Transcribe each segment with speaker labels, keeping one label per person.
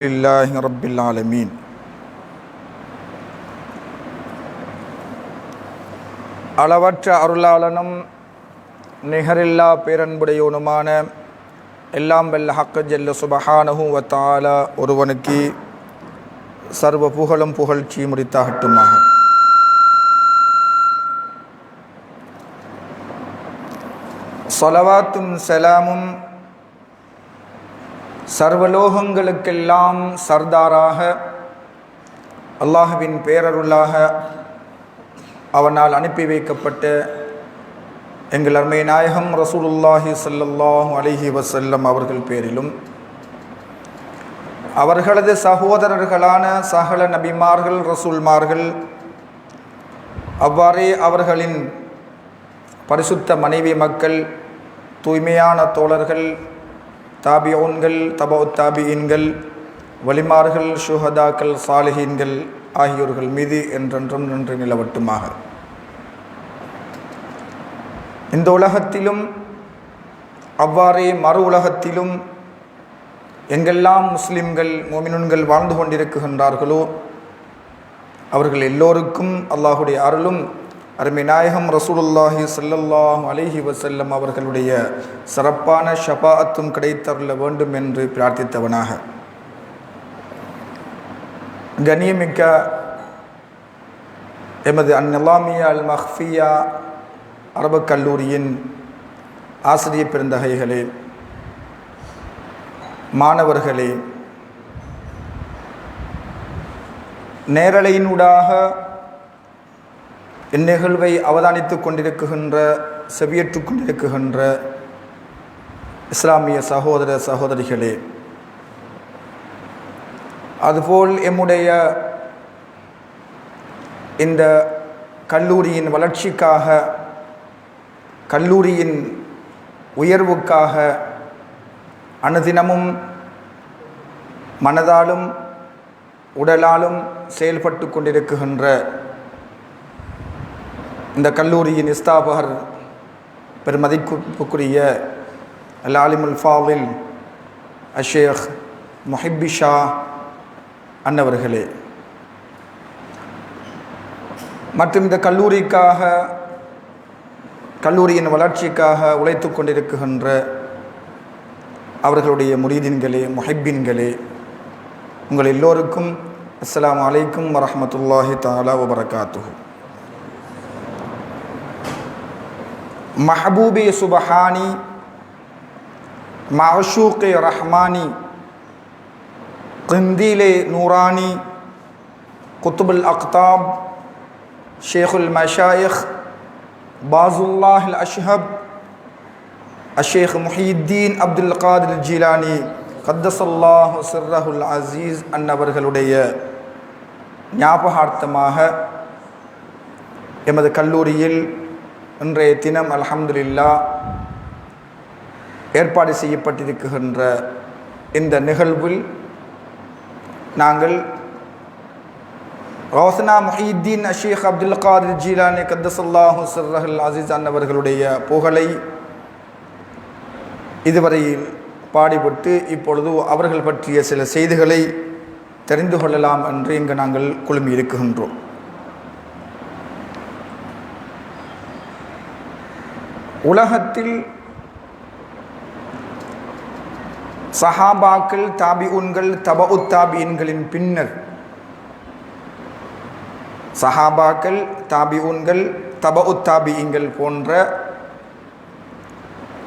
Speaker 1: لله رب العالمين அளவற்ற அருளாளனும் நிகரில்லா பேரன்புடையவனுமான எல்லாம் வெல்ல ஹக்க ஜெல்ல சுபஹானஹு வ தஆலா ஒருவனுக்கு சர்வ புகழும் புகழ்ச்சி முடித்தாகட்டுமாக சொலவாத்தும் சலாமும் சர்வலோகங்களுக்கெல்லாம் சர்தாராக அல்லாஹுவின் பேரருளாக அவனால் அனுப்பி வைக்கப்பட்ட எங்கள் அருமை நாயகம் ரசூலுல்லாஹி சல்லாஹூ அலிஹி வசல்லம் அவர்கள் பேரிலும் அவர்களது சகோதரர்களான சகல நபிமார்கள் ரசூல்மார்கள் அவ்வாறே அவர்களின் பரிசுத்த மனைவி மக்கள் தூய்மையான தோழர்கள் தாபியோன்கள் தபோ தாபியின்கள் வலிமார்கள் ஷுஹதாக்கள் சாலிஹீன்கள் ஆகியோர்கள் மீது என்றென்றும் நின்று நிலவட்டுமாக. இந்த உலகத்திலும் அவ்வாறே மறு உலகத்திலும் எங்கெல்லாம் முஸ்லிம்கள் மோமினுன்கள் வாழ்ந்து கொண்டிருக்கின்றார்களோ அவர்கள் எல்லோருக்கும் அல்லாஹுடைய அருளும் அருமை நாயகம் ரசூலுல்லாஹி சல்லல்லாஹ் அலைஹி வசல்லம் அவர்களுடைய சிறப்பான ஷபாத்தும் கிடைத்தருள வேண்டும் என்று பிரார்த்தித்தவனாக. கணியமிக்க எமது அந்நலாமியா அல் மஹ்ஃபியா அரபுக் கல்லூரியின் ஆசிரியர் பெருந்தகைகளே மாணவர்களே நேரலையினூடாக இந்நிகழ்வை அவதானித்து கொண்டிருக்கின்ற செவியேற்றுக் கொண்டிருக்கின்ற இஸ்லாமிய சகோதர சகோதரிகளே அதுபோல் எம்முடைய இந்த கல்லூரியின் வளர்ச்சிக்காக கல்லூரியின் உயர்வுக்காக அனுதினமும் மனதாலும் உடலாலும் செயல்பட்டு கொண்டிருக்குகின்ற இந்த கல்லூரியின் இஸ்தாபகர் பெருமதிப்புக்குரிய லாலிமுல் ஃபாவில் அஷேக் முஹிப்பி அன்னவர்களே. மற்றும் இந்த கல்லூரிக்காக கல்லூரியின் வளர்ச்சிக்காக உழைத்து கொண்டிருக்கின்ற அவர்களுடைய முரீதின்களே மொஹிப்பின்களே உங்கள் எல்லோருக்கும் அஸ்லாம் அலைக்கும் வரமத்துல்லாஹி தாலா வபரகாத்துஹு. محبوب سبحانی معشوق رحمانی قندیل نورانی قطب الاقطاب شیخ المشائخ باز اللہ الاشہب الشیخ محی الدین عبد القادر جیلانی قدس اللہ سرہ العزیز அன்னவர்களுடைய ஞாபகார்த்தமாக எமது கல்லூரியில் இன்றைய தினம் அலமதுல்லா ஏற்பாடு செய்யப்பட்டிருக்கின்ற இந்த நிகழ்வில் நாங்கள் ரோசனா முஹீத்தீன் அஷீக் அப்துல் காதிர் ஜீலானி கத்தசல்லாஹு சர்ரஹல் அசீஸ் அன்னவர்களுடைய புகழை இதுவரையில் பாடிபட்டு இப்பொழுது அவர்கள் பற்றிய சில செய்திகளை தெரிந்து கொள்ளலாம் என்று இங்கு நாங்கள் குழுமி இருக்கின்றோம் உலகத்தில் சஹாபாக்கள் தாபிஉன்கள் தப உத்தாபியன்களின் பின்னர் சஹாபாக்கள் தாபிஉன்கள் தப உத்தாபியங்கள் போன்ற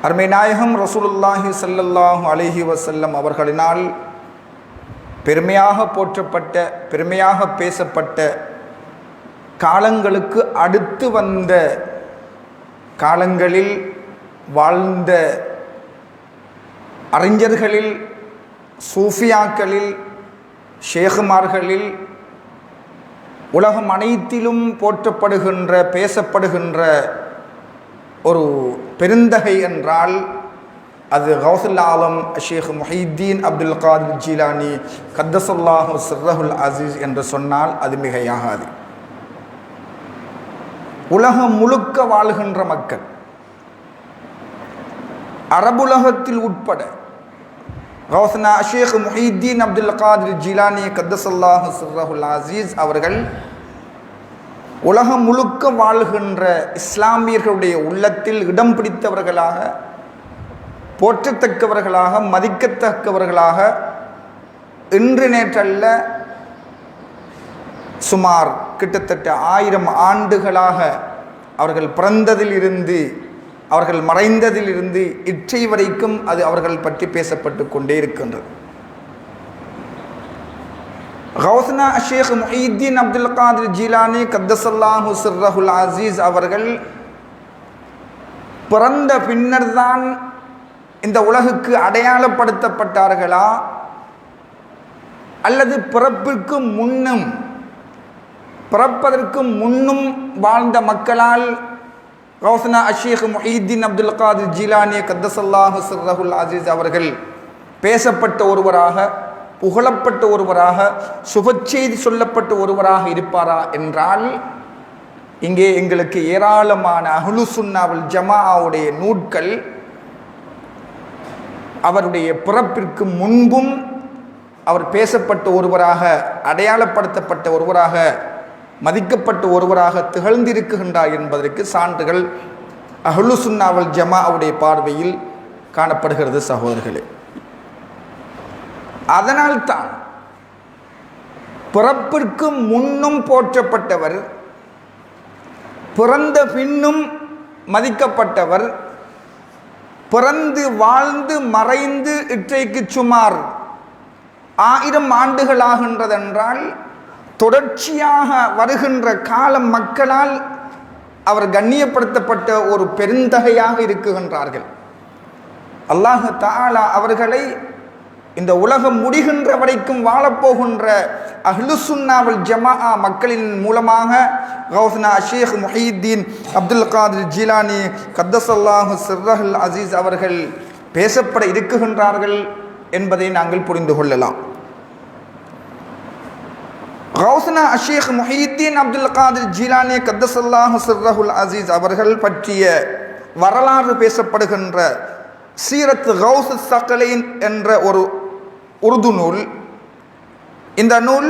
Speaker 1: அருமை நாயகம் ரசூலுல்லாஹி சல்லல்லாஹு அலஹி வசல்லம் அவர்களினால் பெருமையாக போற்றப்பட்ட பெருமையாக பேசப்பட்ட காலங்களுக்கு அடுத்து வந்த காலங்களில் வாழ்ந்த அறிஞர்களில் சூஃபியாக்களில் ஷேகுமார்களில் உலகம் அனைத்திலும் போற்றப்படுகின்ற பேசப்படுகின்ற ஒரு பெருந்தகை என்றால் அது கௌசுல் ஆலம் ஷேக் முஹீத்தீன் அப்துல் காதிர் ஜீலானி கத்தசுல்லாஹு சிர்ரஹுல் அசீஸ் என்று சொன்னால் அது மிகையாகாது. உலகம் முழுக்க வாழுகின்ற மக்கள். அரபுலகத்தில் உட்பட. கௌசனா ஷேக் முஹீத்தீன் அப்துல் காதிர் ஜிலானி கத்தசல்லாஹு சிர்ரஹுல் அசீஸ் அவர்கள் உலகம் முழுக்க வாழ்கின்ற இஸ்லாமியர்களுடைய உள்ளத்தில் இடம் பிடித்தவர்களாக போற்றத்தக்கவர்களாக மதிக்கத்தக்கவர்களாக இன்று நேற்றல்ல சுமார் கிட்டத்தட்ட ஆயிரம் ஆண்டுகளாக அவர்கள் பிறந்ததிலிருந்து அவர்கள் மறைந்ததில் இருந்து இற்றை வரைக்கும் அது அவர்கள் பற்றி பேசப்பட்டு கொண்டே இருக்கின்றது. கௌசனா ஷேக் முஹீத்தீன் அப்துல் காதிர் ஜீலானி கத்தசல்லாஹு சிர்ரஹுல் அசீஸ் அவர்கள் பிறந்த பின்னர் தான் இந்த உலகுக்கு அடையாளப்படுத்தப்பட்டார்களா? அல்லது பிறப்பிற்கு முன்னும் பிறப்பதற்கு முன்னும் வாழ்ந்த மக்களால் ரோசனா அஷேக் முஹீத்தீன் அப்துல் காதிர் ஜீலானி கத்தசல்லாஹு சிர்ரஹுல் அசீஸ் அவர்கள் பேசப்பட்ட ஒருவராக புகழப்பட்ட ஒருவராக சுபச்செய்தி சொல்லப்பட்ட ஒருவராக இருப்பாரா என்றால் இங்கே எங்களுக்கு ஏராளமான அஹ்லு சுன்னாவில் ஜமாவுடைய நூட்கள் அவருடைய பிறப்பிற்கு முன்பும் அவர் பேசப்பட்ட ஒருவராக அடையாளப்படுத்தப்பட்ட ஒருவராக மதிக்கப்பட்டு ஒருவராக திகழ்ந்திருக்குகின்றார் என்பதற்கு சான்றுகள் அஹ்லு சுன்னாவல் ஜமாவுடைய பார்வையில் காணப்படுகிறது சகோதரர்களே. அதனால்தான் பிறப்பிற்கு முன்னும் போற்றப்பட்டவர் பிறந்த பின்னும் மதிக்கப்பட்டவர் பிறந்து வாழ்ந்து மறைந்து இற்றைக்கு சுமார் ஆயிரம் ஆண்டுகளாகின்றதென்றால் தொடர்ச்சியாக வருகின்ற காலம் மக்களால் அவர் கண்ணியப்படுத்தப்பட்ட ஒரு பெருந்தகையாக இருக்குகின்றார்கள். அல்லாஹு தாலா அவர்களை இந்த உலகம் முடிகின்ற வரைக்கும் வாழப்போகின்ற அஹ்லுசுன்னாவல் ஜமா மக்களின் மூலமாக கௌசனா ஷேக் முஹீத்தீன் அப்துல் காதிர் ஜீலானி கத்தசல்லாஹு சிர்ரஹல் அசீஸ் அவர்கள் பேசப்பட இருக்குகின்றார்கள் என்பதை நாங்கள் புரிந்து கொள்ளலாம். கௌசனா அஷேக் முஹீத்தீன் அப்துல் காதிர் ஜீலானே கத்தசல்லாஹு சிர்ரஹுல் அசீஸ் அவர்கள் பற்றிய வரலாறு பேசப்படுகின்ற சீரத் கௌஸ் சக்கலைன் என்ற ஒரு உருது நூல் இந்த நூல்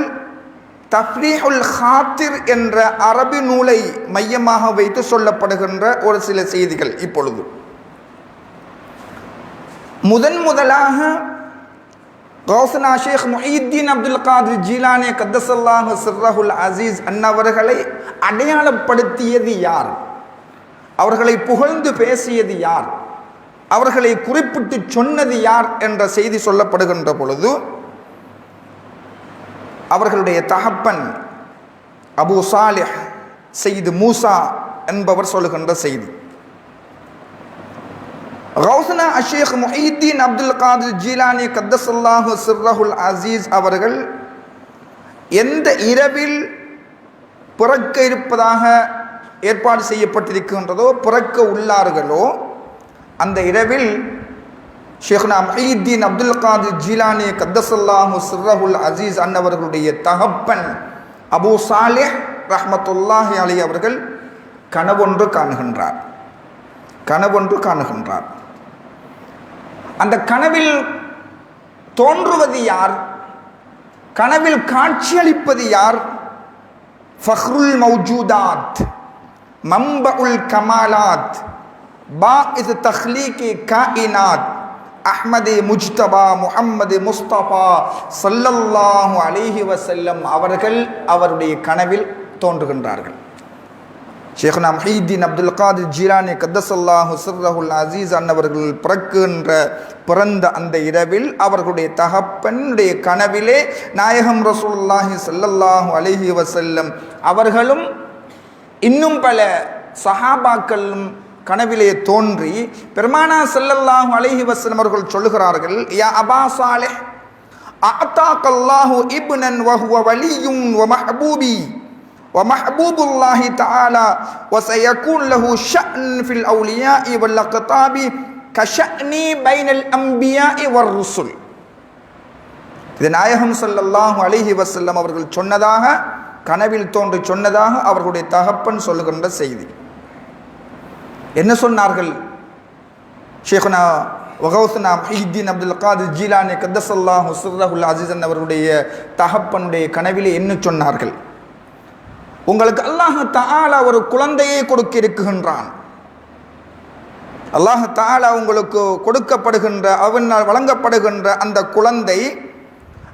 Speaker 1: தஃப்ரீஹுல் ஹாத்திர் என்ற அரபி நூலை மையமாக வைத்து சொல்லப்படுகின்ற ஒரு சில செய்திகள் இப்பொழுது முதன் முதலாக கௌசனா ஷேக் முஹீத்தீன் அப்துல் காதிர் ஜீலானே கத்தசல்லாஹு சிர்ரஹுல் அசீஸ் அன்னவர்களை அடையாளப்படுத்தியது யார் அவர்களை புகழ்ந்து பேசியது யார் அவர்களை குறிப்பிட்டு சொன்னது யார் என்ற செய்தி சொல்லப்படுகின்ற பொழுது அவர்களுடைய தகப்பன் அபு சாலிஹ் செய்து மூசா என்பவர் சொல்லுகின்ற செய்தி ரவுசனா அஷேக் முஹீத்தீன் அப்துல் காதிர் ஜீலானி கத்தசல்லாஹு சிர்ரஹுல் அசீஸ் அவர்கள் எந்த இரவில் பிறக்க இருப்பதாக ஏற்பாடு செய்யப்பட்டிருக்கின்றதோ பிறக்க உள்ளார்களோ அந்த இரவில் ஷேக்னா மஹீத்தீன் அப்துல் காதிர் ஜீலானி கத்தசல்லாஹு சிர்ரஹுல் அசீஸ் அன்னவர்களுடைய தகப்பன் அபு சாலிஹ் ரஹமத்துல்லாஹி அலி அவர்கள் கனவொன்று காணுகின்றார். கனவொன்று காணுகின்றார். அந்த கனவில் தோன்றுவது யார்? கனவில் காட்சியளிப்பது யார்? ஃபஹ்ருல் மௌஜூதாத் மம்ப உல் கமாலாத் பா பாஇஸ் தஹ்லீகி காயினாத் அஹ்மது முஜ்தபா முஹம்மது முஸ்தபா சல்லல்லாஹு அலிஹி வசல்லம் அவர்கள் அவருடைய கனவில் தோன்றுகின்றார்கள். ஷேഖ்னா மஹீதீன் அப்துல் காதிர் ஜீரானி கத்தசல்லாஹு சிர்ரஹுல் அசீஸ் அன்னவர்கள் பிறக்குகின்ற பிறந்த அந்த இரவில் அவர்களுடைய தகப்பனுடைய கனவிலே நாயகம் ரசூல்லாஹி சல்லல்லாஹு அலஹி வசல்லம் அவர்களும் இன்னும் பல சஹாபாக்களும் கனவிலே தோன்றி பெருமானா செல்லல்லாஹு அலஹி வசல்லம் அவர்கள் சொல்லுகிறார்கள் யா அபா சாலிஹ் கல்லாஹு இப்னன் வஹுவ வலியும் வ மஹபூபி. ومحبوب الله تعالى وسيكون له شأن في الأولياء والأقطاب كشأن بين الأنبياء والرسل இது நாயகம் ஸல்லல்லாஹு அலைஹி வஸல்லம் அவர்கள் சொன்னதாக கனவில் தோன்றி சொன்னதாக அவர்களுடைய தகப்பன் சொல்லுகின்ற செய்தி என்ன சொன்னார்கள் ஷேகுனா வகௌசனா மஹீத்தீன் அப்துல் காதிர் ஜீலானி கத்தசல்லாஹ் சிர்ரஹுல் அசீசன் அவருடைய தகப்பனுடைய கனவிலே என்ன சொன்னார்கள் உங்களுக்கு அல்லாஹ் தாலா ஒரு குழந்தையை கொடுக்க இருக்குகின்றான் அல்லாஹ் தாலா உங்களுக்கு கொடுக்கப்படுகின்ற அவனால் வழங்கப்படுகின்ற அந்த குழந்தை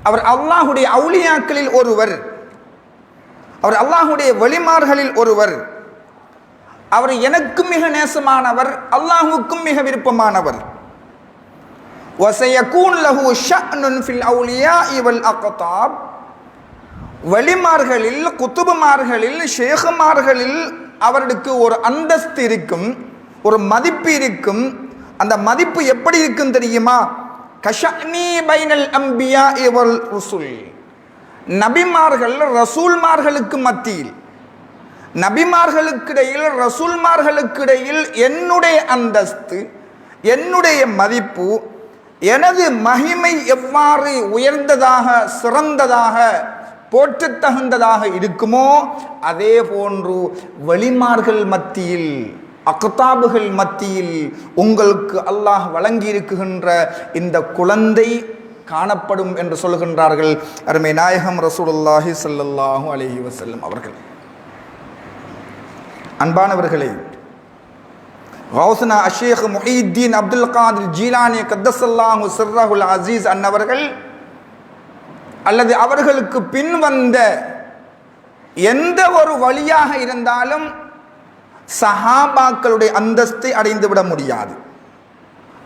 Speaker 1: அவர் அல்லாஹுடைய அவுளியாக்களில் ஒருவர். அவர் அல்லாஹுடைய வழிமார்களில் ஒருவர். அவர் எனக்கு மிக நேசமானவர் அல்லாஹுக்கும் மிக விருப்பமானவர். வசைய வசையகூன் லஹு ஷஅனுன் ஃபில் அவுலியா இவல் அகதாப். வலிமார்களில் குத்துபுமார்களில் ஷேகுமார்களில் அவர்களுக்கு ஒரு அந்தஸ்து இருக்கும் ஒரு மதிப்பு இருக்கும். அந்த மதிப்பு எப்படி இருக்கும் தெரியுமா? கஷனி பைனல் அம்பியா இவல் ருசுல். நபிமார்கள் ரசூல்மார்களுக்கு மத்தியில். நபிமார்களுக்கிடையில் ரசூல்மார்களுக்கிடையில் என்னுடைய அந்தஸ்து என்னுடைய மதிப்பு எனது மகிமை எவ்வாறு உயர்ந்ததாக சிறந்ததாக போற்றத் தகுந்ததாக இருக்குமோ? அதே போன்று வழிமார்கள் மத்தியில் அக்தாபுகள் மத்தியில் உங்களுக்கு அல்லாஹ் வழங்கியிருக்குகின்ற இந்த குழந்தை காணப்படும் என்று சொல்கின்றார்கள் அருமை நாயகம் ரசூலுல்லாஹி ஸல்லல்லாஹு அலஹி வசல்லம் அவர்கள். அன்பானவர்களே கௌசனா அஷேக் முஹீத்தீன் அப்துல் காதிர் ஜீலானி கத்தசல்லாஹு சிர்ரஹுல் அசீஸ் அன்னவர்கள் அல்லது அவர்களுக்கு பின் வந்த எந்த ஒரு வழியாக இருந்தாலும் சஹாபாக்களுடைய அந்தஸ்தை அடைந்து விட முடியாது.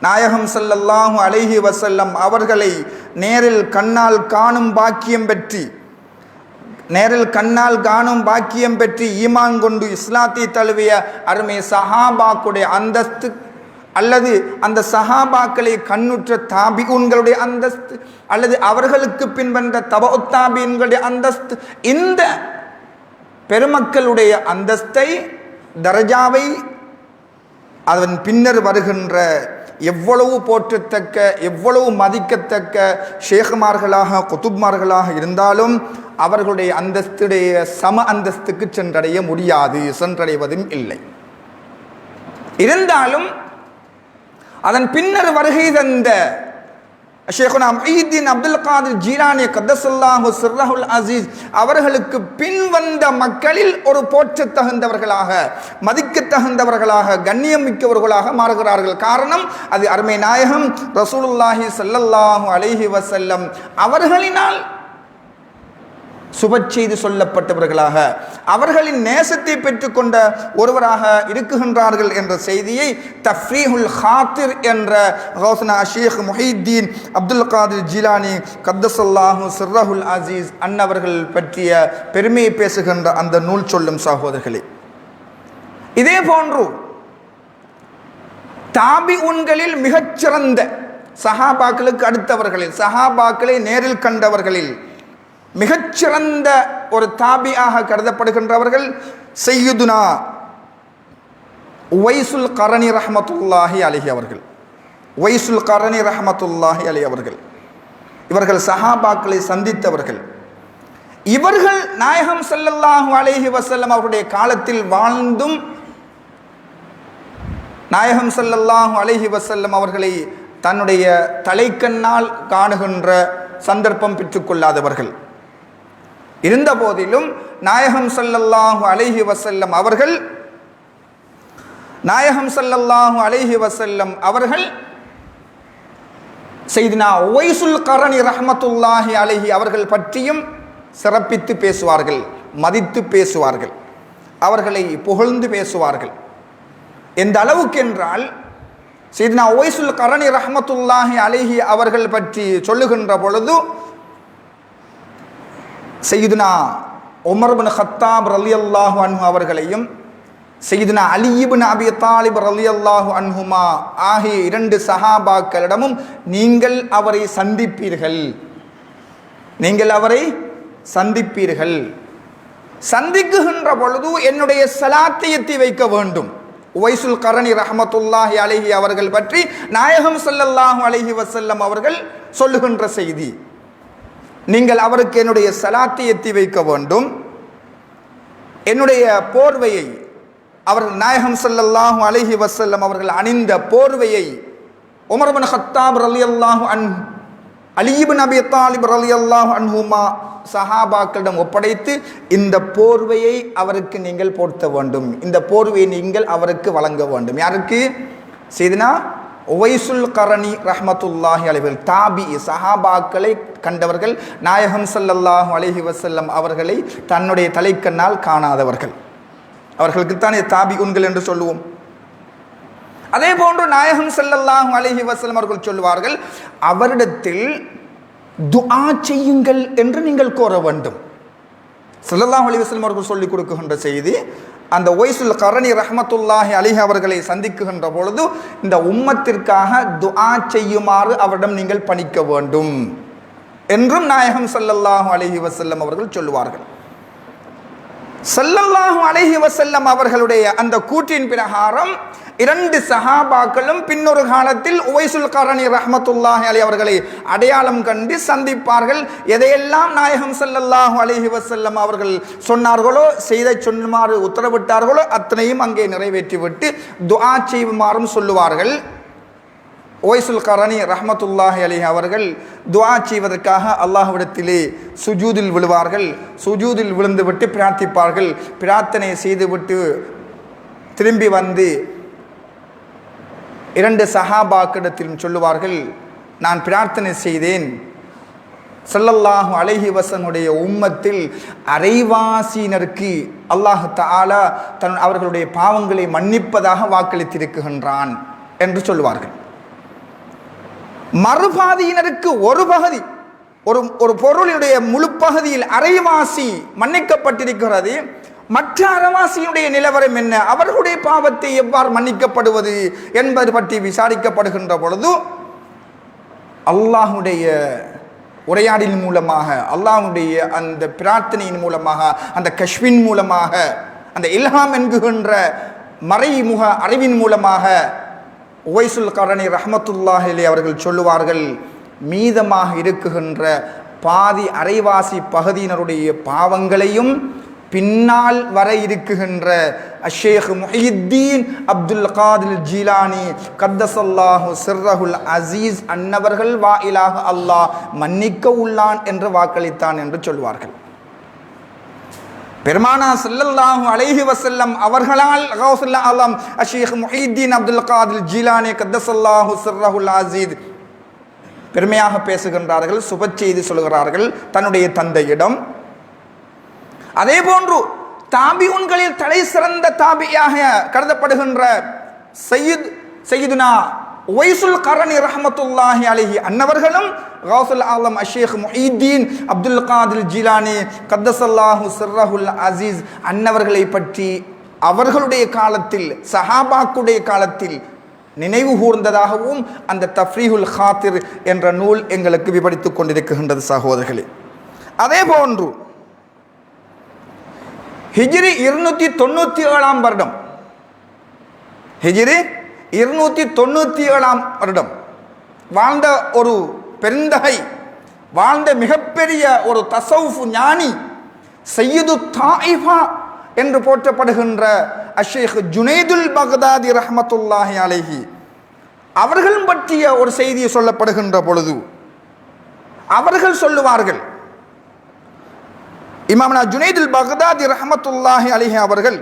Speaker 1: நாயகம் ஸல்லல்லாஹு அலைஹி வசல்லம் அவர்களை நேரில் கண்ணால் காணும் பாக்கியம் பெற்றி நேரில் கண்ணால் காணும் பாக்கியம் பெற்று ஈமான் கொண்டு இஸ்லாத்தை தழுவிய அருமை சஹாபாக்குடைய அந்தஸ்து அல்லது அந்த சஹாபாக்களை கண்ணுற்ற தாபிகுன்களுடைய அந்தஸ்து அல்லது அவர்களுக்கு பின்வந்த தபோத்தாபியன்களுடைய அந்தஸ்து இந்த பெருமக்களுடைய அந்தஸ்தை தரஜாவை அதன் பின்னர் வருகின்ற எவ்வளவு போற்றத்தக்க எவ்வளவு மதிக்கத்தக்க ஷேகுமார்களாக குத்துப்மார்களாக இருந்தாலும் அவர்களுடைய அந்தஸ்துடைய சம அந்தஸ்துக்கு சென்றடைய முடியாது சென்றடைவதும் இல்லை. இருந்தாலும் அதன் பின்னர் வருகை தந்த ஷேகுனா மஹீத்தீன் அப்துல் காதிர் ஜீரானி கத்தசல்லாஹு சிர்ரஹுல் அசீஸ் அவர்களுக்கு பின் வந்த மக்களில் ஒரு போற்ற தகுந்தவர்களாக மதிக்க தகுந்தவர்களாக கண்ணியம் மிக்கவர்களாக மாறுகிறார்கள். காரணம் அது அருமை நாயகம் ரசூலுல்லாஹி ஸல்லல்லாஹு அலைஹி வசல்லம் அவர்களினால் சுப சொல்லப்பட்டவர்களாக அவர்களின் நேசத்தை பெற்றுக்கொண்ட ஒருவராக இருக்குகின்றார்கள் என்ற செய்தியை தஃப்ரீஹுல் ஹாத்திர் என்ற ஹோசனா ஷேக் முஹீத்தீன் அப்துல் காதிர் ஜிலானி கத்தசல்லாஹு சிர்ரஹுல் அசீஸ் அன்னவர்கள் பற்றிய பெருமையை பேசுகின்ற அந்த நூல் சொல்லும் சகோதரர்களே. இதே போன்று தாபி உன்களில் மிகச்சிறந்த சஹாபாக்களுக்கு அடுத்தவர்களில் சஹாபாக்களை நேரில் கண்டவர்களில் மிகச்சிறந்த ஒரு தாபியாக கருதப்படுகின்றவர்கள் செய்யுதுனா ஒய்சுல் கரணி ரஹமத்துல்லாஹி அலிஹி அவர்கள். ஒய்சுல் கரணி ரஹமத்துல்லாஹி அலி அவர்கள். இவர்கள் சஹாபாக்களை சந்தித்தவர்கள். இவர்கள் நாயகம் செல்லல்லாஹு அலேஹி வசல்லம் அவருடைய காலத்தில் வாழ்ந்தும் நாயகம் செல்லல்லாஹு அலேஹி வசல்லம் அவர்களை தன்னுடைய தலைக்கண்ணால் காணுகின்ற சந்தர்ப்பம் பெற்றுக்கொள்ளாதவர்கள் இருந்த போதிலும் நாயகம் சல்லல்லாஹு அலைஹி வசல்லம் அவர்கள் நாயகம் சல்லல்லாஹு அலைஹி வசல்லம் அவர்கள் செய்தினா ஒய்சுல் கரணி ரஹமத்துல்லாஹி அலைஹி அவர்கள் பற்றியும் சிறப்பித்து பேசுவார்கள் மதித்து பேசுவார்கள் அவர்களை புகழ்ந்து பேசுவார்கள். எந்த அளவுக்கு என்றால் செய்தினா ஒய்சுல் கரணி ரஹமத்துல்லாஹி அலைஹி அவர்கள் பற்றி சொல்லுகின்ற பொழுது செய்துனா உமர்பின் ஹத்தாப் ரலி அல்லாஹு அன்ஹு அவர்களையும் செய்துனா அலியிபின் அபி தாலிப் ரலி அல்லாஹு அன்ஹுமா ஆகிய இரண்டு சஹாபாக்களிடமும் நீங்கள் அவரை சந்திப்பீர்கள். நீங்கள் அவரை சந்திப்பீர்கள். சந்திக்குகின்ற பொழுது என்னுடைய சலாத்தை எத்தி வைக்க வேண்டும். உவைசுல் கரணி ரஹமத்துல்லாஹி அலைஹி அவர்கள் பற்றி நாயகம் சல்லல்லாஹு அலஹி வசல்லம் அவர்கள் சொல்லுகின்ற செய்தி. நீங்கள் அவருக்கு என்னுடைய சலாத்தை எத்தி வைக்க வேண்டும். என்னுடைய போர்வையை அவர்கள் நாயகம் ஸல்லல்லாஹு அலஹி வசல்லம் அவர்கள் அணிந்த போர்வையை உமர்பன் ஹத்தாப் ரலி அல்லாஹு அன் அலீபு நபி தாலிப் ரலியல்லாஹு அன்ஹுமா சஹாபாக்களிடம் ஒப்படைத்து இந்த போர்வையை அவருக்கு நீங்கள் போர்த்த வேண்டும். இந்த போர்வையை நீங்கள் அவருக்கு வழங்க வேண்டும். யாருக்கு? செய்தினா ஒவைசுல் கரணி ரஹ்மத்துல்லாஹி அலைவர்கள் தாபி சஹாபாக்களை கண்டவர்கள் நாயகம் சல்லல்லாஹு அலஹி வசல்லம் அவர்களை தன்னுடைய தலைக்கண்ணால் காணாதவர்கள். அவர்களுக்குத்தான் தாபி உண்கள் என்று சொல்லுவோம். அதே போன்று நாயகம் செல்லல்லாஹு அலஹி வஸல்லம் அவர்கள் சொல்லுவார்கள் அவரிடத்தில் துஆ செய்யுங்கள் என்று நீங்கள் கோர வேண்டும். செல்லல்லாஹு அலி வஸல்லம் அவர்கள் சொல்லிக் கொடுக்குகின்ற செய்தி அந்த ஒய்சுல் கரணி ரஹமத்துல்லாஹி அலிஹ் அவர்களை சந்திக்குகின்ற பொழுது இந்த உம்மத்திற்காக துஆ செய்யுமாறு அவரிடம் நீங்கள் பணிக்க வேண்டும் என்றும் நாயகம் சல்லல்லாஹு அலைஹி வசல்லம் அவர்கள் சொல்லுவார்கள். செல்லல்லாஹு அலைஹி வசல்லம் அவர்களுடைய அந்த கூற்றின் பிரகாரம் இரண்டு சஹாபாக்களும் பின்னொரு காலத்தில் உவைசுல் காரணி ரஹ்மத்துல்லாஹி அலி அவர்களை அடையாளம் கண்டு சந்திப்பார்கள். எதையெல்லாம் நாயகம் சல்லல்லாஹு அலைஹி வசல்லம் அவர்கள் சொன்னார்களோ செய்த சொன்னுமாறு உத்தரவிட்டார்களோ அத்தனையும் அங்கே நிறைவேற்றிவிட்டு துஆ செய்யுமாறும் சொல்லுவார்கள். ஓய்சுல் கரணி ரஹமத்துல்லாஹி அலி அவர்கள் துவா செய்வதற்காக அல்லாஹ்விடத்திலே சுஜூதில் விழுவார்கள். சுஜூதில் விழுந்துவிட்டு பிரார்த்திப்பார்கள். பிரார்த்தனை செய்துவிட்டு திரும்பி வந்து இரண்டு சஹாபாக்கிடத்திலும் சொல்லுவார்கள் நான் பிரார்த்தனை செய்தேன். ஸல்லல்லாஹு அலைஹி வசனுடைய உம்மத்தில் அரைவாசியினருக்கு அல்லாஹ் தாலா தன் அவர்களுடைய பாவங்களை மன்னிப்பதாக வாக்களித்திருக்கின்றான் என்று சொல்லுவார்கள். மறுபாதியினருக்கு ஒரு பகுதி ஒரு ஒரு பொருளினுடைய முழு பகுதியில் அரைவாசி மன்னிக்கப்பட்டிருக்கிறது. மற்ற அரவாசியுடைய நிலவரம் என்ன? அவர்களுடைய பாவத்தை எவ்வாறு மன்னிக்கப்படுவது என்பது பற்றி விசாரிக்கப்படுகின்ற பொழுது அல்லாஹுடைய உரையாடலின் மூலமாக அல்லாஹ்வுடைய அந்த பிரார்த்தனையின் மூலமாக அந்த கஷ்வின் மூலமாக அந்த இல்ஹாம் என்குகின்ற மறைமுக அறிவின் மூலமாக ஒய்சுல் கரணி ரஹமத்துல்லாஹிலே அவர்கள் சொல்லுவார்கள் மீதமாக இருக்குகின்ற பாதி அரைவாசி பகுதியினருடைய பாவங்களையும் பின்னால் வர இருக்குகின்ற அஷேக் முஹியுத்தீன் அப்துல் காதில் ஜீலானி கத்தசல்லாஹு சிர்ரஹுல் அசீஸ் அன்னவர்கள் வாயிலாக அல்லாஹ் மன்னிக்க உள்ளான் என்று வாக்களித்தான் என்று சொல்வார்கள். பெருமானா செல்லல்லாஹு அலைஹி வசல்லம் அவர்களால் கௌசுல்லா அலம் அஷேக் முஹியுத்தீன் அப்துல் காதில் ஜீலானி கத்தசல்லாஹு சிர்ரஹுல் அசீத் பெருமையாக பேசுகின்றார்கள் சுப செய்தி சொல்கிறார்கள் தன்னுடைய தந்தையிடம் அதே போன்று தாபியூன்களில் தலை சிறந்த தாபியாக கருதப்படுகின்ற சையீத் சையீதுனா ஒய்சுல் கரணி ரஹமத்துல்லாஹி அலிஹி அன்னவர்களும் கௌசுல் ஆலம் அஷேக் முஹீத்தீன் அப்துல் காதில் ஜிலானி கத்தசல்லாஹு சிர்ரஹுல் அசீஸ் அன்னவர்களை பற்றி அவர்களுடைய காலத்தில் சஹாபாக்குடைய காலத்தில் நினைவு கூர்ந்ததாகவும் அந்த தஃப்ரீஹுல் ஹாத்திர் என்ற நூல் எங்களுக்கு விவரித்துக் கொண்டிருக்கின்றது சகோதரர்களே. அதே போன்று ஹிஜ்ரி இருநூத்தி தொண்ணூத்தி ஏழாம் வருடம். ஹிஜ்ரி இருநூத்தி தொண்ணூத்தி ஏழாம் வருடம். வாழ்ந்த ஒரு பெருந்தகை வாழ்ந்த மிகப்பெரிய ஒரு தசவுஃப் ஞானி சையது தாயிஃபா என்று போற்றப்படுகின்ற அஷேக் ஜுனைதுல் பக்தாதி ரஹமத்துல்லாஹி அலைஹி. அவர்களும் பற்றிய ஒரு செய்தியை சொல்லப்படுகின்ற பொழுது அவர்கள் சொல்லுவார்கள் இமாம்னா ஜுனைதுல் பக்தாதி ரஹமத்துல்லாஹி அலிஹி அவர்கள்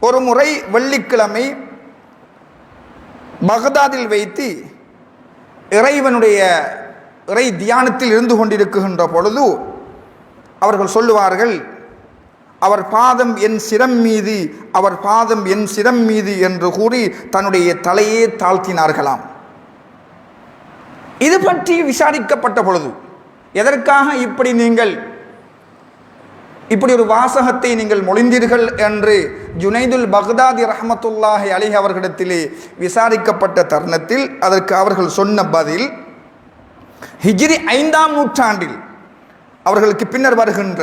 Speaker 1: ஒரு முறை வெள்ளிக்கிழமை பக்தாதில் வைத்து இறைவனுடைய இறை தியானத்தில் இருந்து கொண்டிருக்கின்ற பொழுது அவர்கள் சொல்லுவார்கள் அவர் பாதம் என் சிரம் மீது அவர் பாதம் என் சிரம் மீது என்று கூறி தன்னுடைய தலையே தாழ்த்தினார்களாம். இது பற்றி விசாரிக்கப்பட்ட பொழுது எதற்காக இப்படி நீங்கள் இப்படி ஒரு வாசகத்தை நீங்கள் மொழிந்தீர்கள் என்று ஜுனைதுல் பக்தாதி ரஹமத்துல்லாஹி அலி அவர்களிடத்திலே விசாரிக்கப்பட்ட தருணத்தில் அதற்கு அவர்கள் சொன்ன பதில் ஹிஜ்ரி ஐந்தாம் நூற்றாண்டில் அவர்களுக்கு பின்னர் வருகின்ற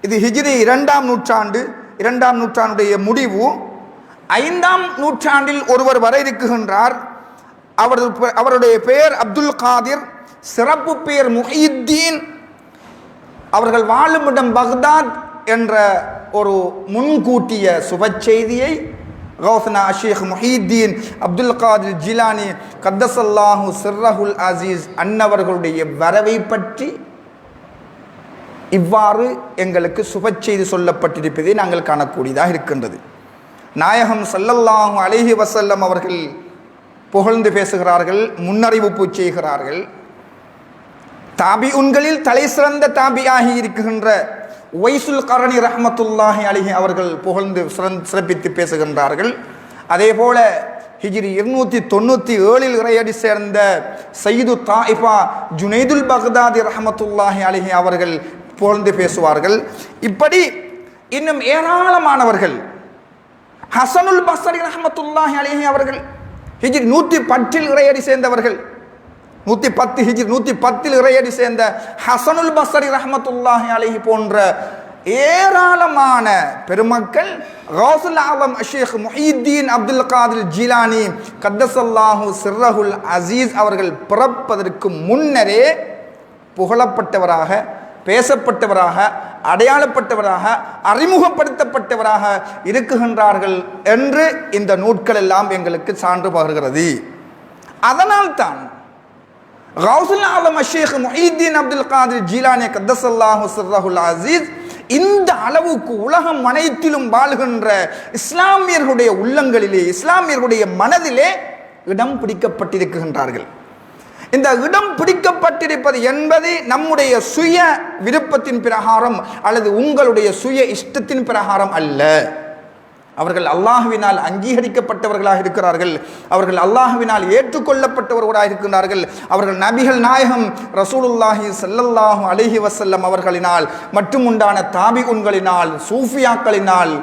Speaker 1: இது ஹிஜ்ரி இரண்டாம் நூற்றாண்டு இரண்டாம் நூற்றாண்டுடைய முடிவு ஐந்தாம் நூற்றாண்டில் ஒருவர் வர இருக்குகின்றார் அவரது அவருடைய பெயர் அப்துல் காதிர் சிறப்பு பெயர் முஹியுத்தீன் அவர்கள் வாழுமிடம் பக்தாத் என்ற ஒரு முன்கூட்டிய சுப செய்தியை கௌசனா அஷேக் முஹீத்தீன் அப்துல் காதிர் ஜிலானி கத்தசல்லாஹு சிர்ரஹுல் அசீஸ் அன்னவர்களுடைய வரவை பற்றி இவ்வாறு எங்களுக்கு சுபச்செய்தி சொல்லப்பட்டிருப்பதை நாங்கள் காணக்கூடியதாக இருக்கின்றது. நாயகம் சல்லல்லாஹு அலிஹி வசல்லம் அவர்கள் புகழ்ந்து பேசுகிறார்கள் முன்னறிவிப்பு செய்கிறார்கள். தாபி உன்களில் தலை சிறந்த தாபியாகி இருக்கின்ற ஒய்சுல் கரணி ரஹமத்துல்லாஹி அலிஹி அவர்கள் புகழ்ந்து சிறந் சிறப்பித்து பேசுகின்றார்கள். அதே போல ஹிஜிரி இருநூற்றி தொண்ணூற்றி ஏழில் இறையடி சேர்ந்த சயீது தாயிஃபா ஜுனைதுல் பக்தாதி ரஹமத்துல்லாஹி அலிஹி அவர்கள் புகழ்ந்து பேசுவார்கள். இப்படி இன்னும் ஏராளமானவர்கள் ஹசனுல் பசரி ரஹமத்துல்லாஹி அலிஹி அவர்கள் ஹிஜிரி நூற்றி பத்தில் இறையடி சேர்ந்தவர்கள் நூற்றி பத்து ஹிஜ்ரி நூற்றி பத்தில் இறையடி சேர்ந்த ஹசனுல் பசரி ரஹமத்துல்லாஹி அலஹி போன்ற ஏராளமான பெருமக்கள் கௌசுல் ஆலம் ஷேக் முஹீத்தீன் அப்துல் காதில் ஜிலானி கத்தசல்லாஹு சிர்ரஹுல் அசீஸ் அவர்கள் பிறப்பதற்கு முன்னரே புகழப்பட்டவராக பேசப்பட்டவராக அடையாளப்பட்டவராக அறிமுகப்படுத்தப்பட்டவராக இருக்குகின்றார்கள் என்று இந்த நூட்கள் எல்லாம் எங்களுக்கு சான்று பகர்கிறது. அதனால்தான் கௌசுல் ஆலம் ஷேக் முஹீத்தீன் அப்துல் காதிர் ஜீலானி கத்தசல்லாஹு சிர்ரஹுல் அசீஸ் இந்த அளவுக்கு உலகம் அனைத்திலும் வாழ்கின்ற இஸ்லாமியர்களுடைய உள்ளங்களிலே இஸ்லாமியர்களுடைய மனதிலே இடம் பிடிக்கப்பட்டிருக்கின்றார்கள். இந்த இடம் பிடிக்கப்பட்டிருப்பது என்பது நம்முடைய சுய விருப்பத்தின் பிரகாரம் அல்லது உங்களுடைய சுய இஷ்டத்தின் பிரகாரம் அல்ல. அவர்கள் அல்லாஹுவினால் அங்கீகரிக்கப்பட்டவர்களாக இருக்கிறார்கள். அவர்கள் அல்லாஹுவினால் ஏற்றுக்கொள்ளப்பட்டவர்களாக இருக்கிறார்கள். அவர்கள் நபிகள் நாயகம் ரசூலுல்லாஹி ஸல்லல்லாஹு அலிஹி வசல்லம் அவர்களினால் மற்றும் உண்டான தாபிகுன்களினால் சூஃபியாக்களினால்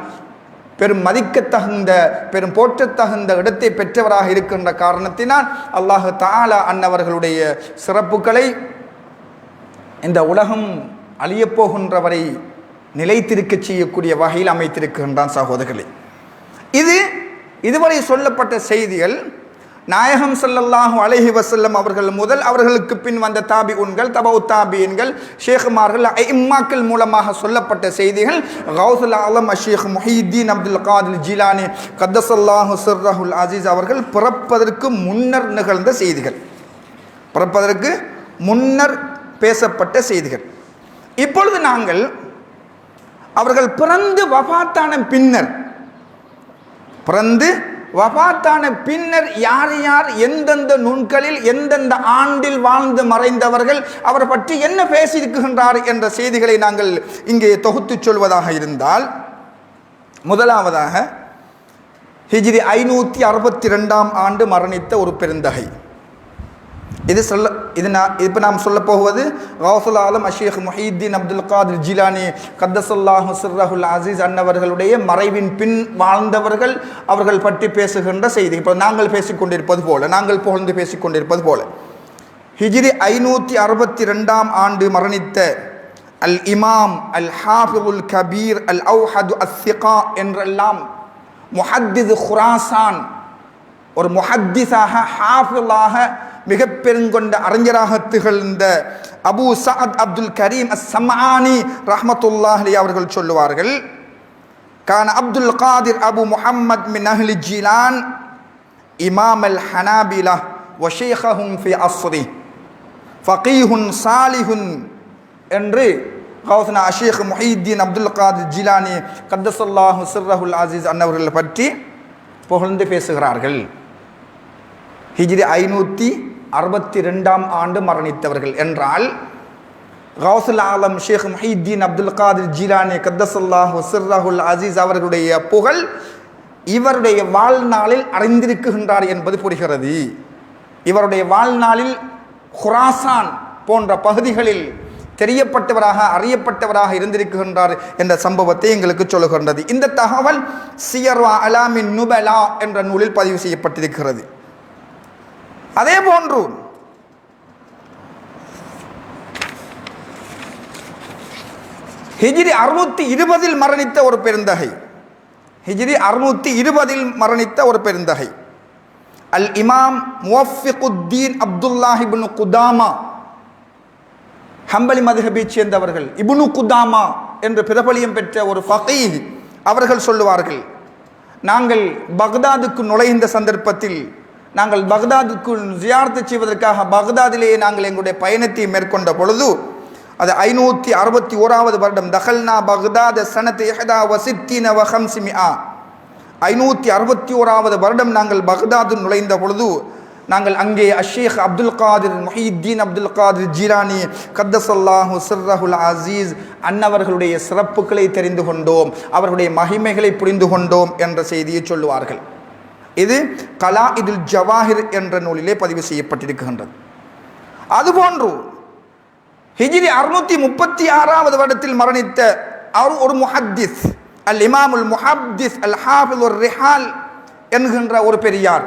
Speaker 1: பெரும் மதிக்கத்தகுந்த பெரும் போற்றத்தகுந்த இடத்தை பெற்றவராக இருக்கின்ற காரணத்தினால் அல்லாஹு தாலா அன்னவர்களுடைய சிறப்புகளை இந்த உலகம் அழியப்போகின்றவரை நிலைத்திருக்கச் செய்யக்கூடிய வகையில் அமைத்திருக்கின்றான் சகோதரர்களே. இது இதுவரை சொல்லப்பட்ட செய்திகள் நாயகம் சல்லல்லாஹு அலஹி வசல்லம் அவர்கள் முதல் அவர்களுக்கு பின் வந்த தாபி உன்கள் தபவு தாபியன்கள் ஷேகுமார்கள் இம்மாக்கள் மூலமாக சொல்லப்பட்ட செய்திகள் கௌசுல் ஆலம் ஷேக் முஹீத்தீன் அப்துல் காதில் ஜிலானி கத்தசல்லாஹு சிர்ரஹுல் அசீஸ் அவர்கள் பிறப்பதற்கு முன்னர் நிகழ்ந்த செய்திகள். பிறப்பதற்கு முன்னர் பேசப்பட்ட செய்திகள். இப்பொழுது நாங்கள் அவர்கள் பிறந்து வபாத்தான பின்னர் பிறந்து வபாத்தான பின்னர் யார் யார் எந்தெந்த நுண்களில் எந்தெந்த ஆண்டில் வாழ்ந்து மறைந்தவர்கள் அவர் பற்றி என்ன பேசியிருக்கின்றார் என்ற செய்திகளை நாங்கள் இங்கே தொகுத்துச் சொல்வதாக இருந்தால் முதலாவதாக ஹிஜ்ரி ஐநூற்றி அறுபத்தி ரெண்டாம் ஆண்டு மரணித்த ஒரு பெருந்தகை. இது சொல்ல இது நான் இப்போ நாம் சொல்ல போவது கௌசுல் ஆலம் அஷேக் முஹீத்தீன் அப்துல் காதிர் ஜிலானி கத்தசல்லாஹு சிர்ரஹுல் அசீஸ் அன்னவர்களுடைய மறைவின் பின் வாழ்ந்தவர்கள் அவர்கள் பற்றி பேசுகின்ற செய்தி. இப்போ நாங்கள் பேசிக்கொண்டிருப்பது போல நாங்கள் புகழ்ந்து பேசிக்கொண்டிருப்பது போல. ஹிஜ்ரி ஐநூற்றி அறுபத்தி ரெண்டாம் ஆண்டு மரணித்த அல் இமாம் அல் ஹாஃபிபுல் கபீர் அல் அவுஹது அஸ்ஸிகா என்றெல்லாம் முஹத்திது ஹுராசான் ஒரு முஹத்திஸாக ஹாஃபிலாக மிக பெருங்கொண்ட அறிஞராக திகழ்ந்த Abu Saad Abdul Karim as Samani ரஹமத்துல்லாஹலி அவர்கள் சொல்லுவார்கள் கான அப்துல் காதிர் அபு முஹம்மத் மின் அஹ்லி ஜிலான் இமாம் அல் ஹனாபிலா வஷேஹும் ஃபி அஸ்ரி ஃபகீஹுன் சாலிஹுன் என்று கௌசனா அஷேக் முஹீத்தீன் அப்துல் காதிர் ஜிலானி கத்தசல்லாஹு சிர்ரஹுல் அசீஸ் அன்னவர்கள் பற்றி புகழ்ந்து பேசுகிறார்கள். ஹிஜ்ரி ஐநூற்றி அறுபத்தி ரெண்டாம் ஆண்டு மரணித்தவர்கள் என்றால் கௌசுல் ஆலம் ஷேக் மஹீத்தீன் அப்துல் காதிர் ஜிலானி கத்தசல்லாஹு ரஹுல் அசீஸ் அவர்களுடைய புகழ் இவருடைய வாழ்நாளில் அறிந்திருக்குகின்றார் என்பது புரிகிறது. இவருடைய வாழ்நாளில் ஹுராசான் போன்ற பகுதிகளில் தெரியப்பட்டவராக அறியப்பட்டவராக இருந்திருக்கின்றார் என்ற சம்பவத்தை எங்களுக்கு சொல்லுகின்றது. இந்த தகவல் சியர்வா அலாமின் நுபலா என்ற நூலில் பதிவு செய்யப்பட்டிருக்கிறது. அதே போன்று ஹிஜ்ரி அறுநூத்தி இருபதில் மரணித்த ஒரு பெருந்தகை. ஹிஜ்ரி அறுநூத்தி இருபதில் மரணித்த ஒரு பெருந்தகை. அல் இமாம் முவஃபிகுத்தீன் அப்துல்லாஹிபுனு குதாமா ஹம்பலி மதுஹபை சேர்ந்தவர்கள். இபுனு குதாமா என்று பிரபலியம் பெற்ற ஒரு ஃபகீஹ் அவர்கள் சொல்லுவார்கள் நாங்கள் பக்தாதுக்கு நுழைந்த சந்தர்ப்பத்தில் நாங்கள் பக்தாதுக்கு ஜியார்த்து செய்வதற்காக பக்தாதிலேயே நாங்கள் எங்களுடைய பயணத்தை மேற்கொண்ட பொழுது அது ஐநூற்றி அறுபத்தி ஓராவது வருடம். தஹல்னா பக்தாத சனத் எஹதா வசித்தின ஆ ஐநூற்றி அறுபத்தி ஓராவது வருடம் நாங்கள் பக்தாது நுழைந்த பொழுது நாங்கள் அங்கே அஷேக் அப்துல் காதிர் முஹித்தீன் அப்துல் காதிர் ஜீரானி கத்தசல்லாஹு சிர்ரஹுல் அசீஸ் அன்னவர்களுடைய சிறப்புகளை தெரிந்து கொண்டோம் அவர்களுடைய மகிமைகளை புரிந்து கொண்டோம் என்ற செய்தியை சொல்லுவார்கள். இது கலா இதில் ஜவாஹிர் என்ற நூலிலே பதிவு செய்யப்பட்டிருக்கின்றது. அதுபோன்று ஹிஜிரி அறுநூத்தி முப்பத்தி ஆறாவது வருடத்தில் மரணித்த அவர் ஒரு முஹத்திஸ் அல் இமாமுல் முஹத்திஸ் அல் ஹாஃபில் ஒரு ரிஹால் என்கின்ற ஒரு பெரியார்.